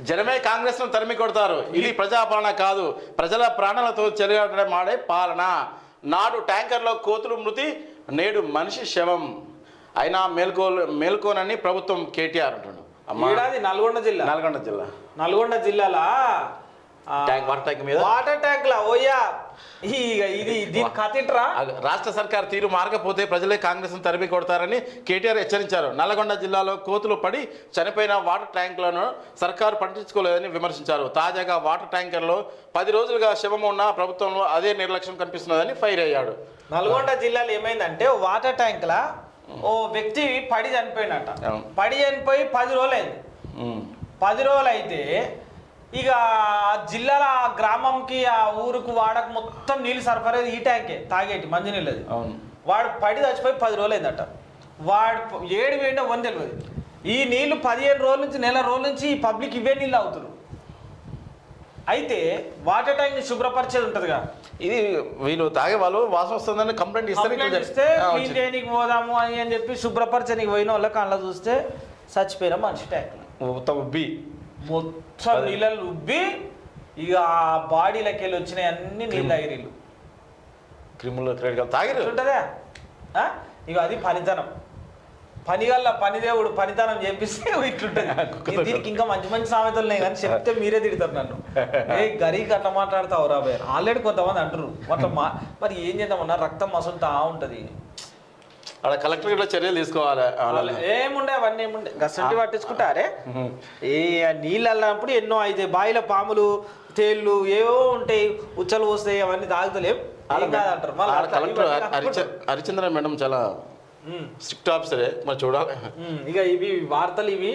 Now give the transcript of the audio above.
జనమే కాంగ్రెస్ను తరిమి కొడతారు. ఇది ప్రజాపాలన కాదు. ప్రజల ప్రాణాలతో చెలగాటమాడే పాలన. నాడు ట్యాంకర్లో కోతులు మృతి నేడు మనిషి శవం. అయినా మేల్కో మేల్కోనని ప్రభుత్వం కేటీఆర్ ఏడాది నల్గొండ జిల్లా. నల్గొండ జిల్లా. నల్గొండ జిల్లాలా? ట్యాంక్ వాటర్ ట్యాంక్ మీద? వాటర్ ట్యాంక్ లా ఓయ్యా ఇది దీని కథింట్రా రాష్ట్ర సర్కార్ తీరు మారకపోతే ప్రజలే కాంగ్రెస్ తరిమి కొడతారని కేటీఆర్ హెచ్చరించారు. నల్లగొండ జిల్లాలో కోతులు పడి చనిపోయిన వాటర్ ట్యాంకులను సర్కారు పట్టించుకోలేదని విమర్శించారు. తాజాగా వాటర్ ట్యాంకర్లో పది రోజులుగా శవం ఉన్న ప్రభుత్వంలో అదే నిర్లక్ష్యం కనిపిస్తున్నదని ఫైర్ అయ్యాడు. నల్గొండ జిల్లాలో ఏమైందంటే వాటర్ ట్యాంక్ లా ఓ వ్యక్తి పడి చనిపోయినట్ట. పడి చనిపోయి పది రోజులు అయింది ఉమ్. పది రోజులు అయితే ఇక ఆ జిల్లాల ఆ గ్రామంకి ఆ ఊరుకు వాడకు మొత్తం నీళ్ళు సరఫరా ఈ ట్యాంకే తాగేటి మంచినీళ్ళది. అవును. వాడు పడి చచ్చిపోయి పది రోజులు అయిందట వాడు ఏడు వేయండి వన్ తెలియదు ఈ నీళ్ళు పదిహేను రోజుల నుంచి నెల రోజుల నుంచి ఈ పబ్లిక్ ఇవే నీళ్ళు అవుతున్నారు అయితే వాటర్ ట్యాంక్ని శుభ్రపరిచేది ఉంటుందిగా. ఇది వీళ్ళు తాగే వాళ్ళు వాసన వస్తుందని కంప్లైంట్ ఇస్తారు ఇస్తే క్లీన్ పోదాము అని అని చెప్పి శుభ్రపరచనీకి పోయిన వాళ్ళ కళ్ళ చూస్తే చచ్చిపోయిన మనిషి ట్యాంక్. మొత్తం ఉబ్బి మొత్తం. నీళ్ళలు ఉబ్బి ఇక ఆ బాడీలకి వెళ్ళి వచ్చినాయి అన్ని నీళ్ళు ఐరీలు. క్రిములు తాగిరు? ఉంటుందా ఆ? ఇక అది పనితనం. పనిగల్ల పనిదేవుడు పనితనం చేపిస్తే ఇట్లుంటది. దీనికి ఇంకా మంచి మంచి సామెతలు ఉన్నాయి కానీ చెప్తే మీరే తిడతారు నన్ను. ఏ గరీకి అట్లా మాట్లాడతావు రా బే ఆల్రెడీ కొంతమంది అంటారు అట్లా మా మరి ఏం చేద్దామన్నా రక్తం మసులుతా ఉంటది. అక్కడ కలెక్టర్ ఇట్లా చర్యలు తీసుకోవాలి. ఏముండే అవన్నీ ఏముండే. గసంటి పట్టించుకుంటారే. ఏ నీళ్ళు అన్నప్పుడు ఎన్నో అయితే బావిలో పాములు తేళ్ళు ఏవో ఉంటాయి ఉచ్చలు పోస్తాయి అవన్నీ తాగుతలేం. కాదంటారు? కలెక్టర్. హరిచంద్ర మేడం చాలా స్ట్రిక్ట్ ఆఫీసరే మరి చూడాలి. ఇక ఇవి వార్తలు ఇవి.